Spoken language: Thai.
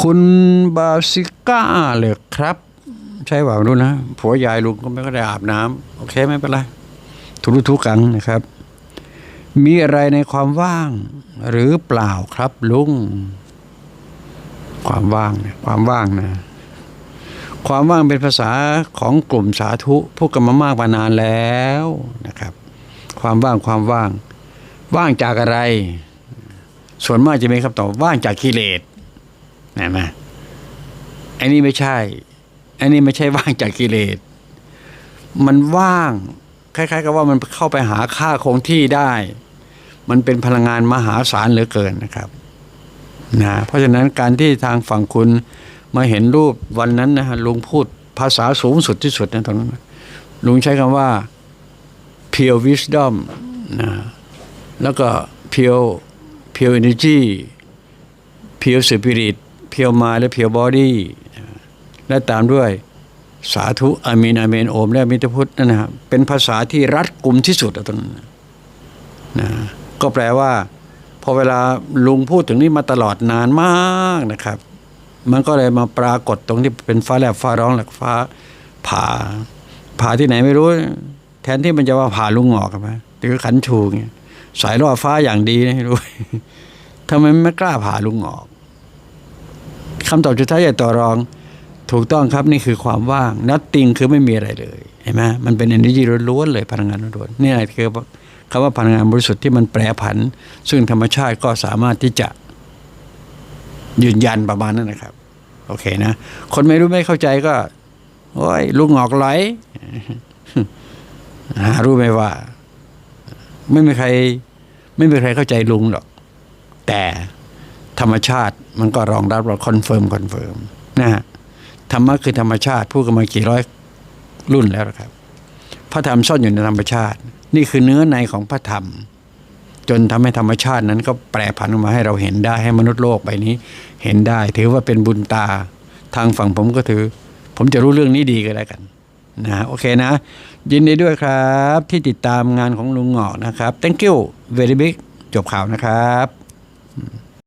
คุณบาซิก้าเลยครับ ใช่เปล่ารู้นะผัวยายลุงก็ไม่ก็ได้อาบน้ำโอเคไม่เป็นไร ทุรุทุกังนะครับ มีอะไรในความว่าง หรือเปล่าครับลุง ความว่างเนี่ยความว่างนะความว่างเป็นภาษาของกลุ่มสาธุพูดกันมามากมานานแล้วนะครับ ความว่างความว่าง ว่างจากอะไร ส่วนมากจะมีคำตอบว่างจากกิเลส นะไหมอันนี้ไม่ใช่ อันนี้ไม่ใช่ว่างจากกิเลส มันว่าง คล้าย ๆ กับว่ามันเข้าไปหาค่าคงที่ได้ มันเป็นพลังงานมหาศาลเหลือเกินนะครับนะเพราะฉะนั้นการที่ทางฝั่งคุณมาเห็นรูปวันนั้นนะฮะลุงพูดภาษาสูงสุดที่สุดนะตรงนั้นลุงใช้คำว่า pure wisdom นะแล้วก็ pure pure energy pure spirit pure mind และ pure body และตามด้วยสาธุอามีนอาเมนโอม และมิตรพุทธนั่นนะครับเป็นภาษาที่รัดกลุ่มที่สุดตรงนั้นนะก็แปลว่า พอเวลาลุงพูดถึงนี่มาตลอดนานมากนะครับ มันก็เลยมาปรากฏตรงที่เป็นฟ้าแลบฟ้าร้องหลักฟ้าผ่าผ่าที่ไหนไม่รู้ แทนที่มันจะว่าผ่าลุงออกกันไหมหรือขันชูเงี้ยสายล่อฟ้าอย่างดีนะรู้ทำไมไม่กล้าผ่าลุงออก คำตอบสุดท้ายอย่าต่อรอง ถูกต้องครับนี่คือความว่างนัตติงคือไม่มีอะไรเลยเห็นไหมมันเป็น energy ล้วนๆเลยพลังงานล้วนๆนี่คือคำว่าพลังงานบริสุทธิ์ที่มันแปรผัน ซึ่งธรรมชาติก็สามารถที่จะยืนยันประมาณนั้นนะครับ โอเคนะ คนไม่รู้ไม่เข้าใจก็โอ้ยลุงหงอกไหลหารู้ไหมว่า ไม่มีใคร ไม่มีใครเข้าใจลุงหรอก แต่ ธรรมชาติมันก็รองรับเราคอนเฟิร์มคอนเฟิร์มนะฮะธรรมะคือธรรมชาติพูดกันมากี่ร้อยรุ่นแล้วครับ พระธรรมซ่อนอยู่ในธรรมชาติ นี่คือเนื้อในของพระธรรม จนทำให้ธรรมชาตินั้นก็แปรผันออกมาให้เราเห็นได้ให้มนุษย์โลกใบนี้เห็นได้ ถือว่าเป็นบุญตาทางฝั่งผมก็ถือ ผมจะรู้เรื่องนี้ดีก็แล้วกันนะโอเคนะ ยินดีด้วยครับ ที่ติดตามงานของลุงหงอกนะครับ thank you very big จบข่าวนะครับ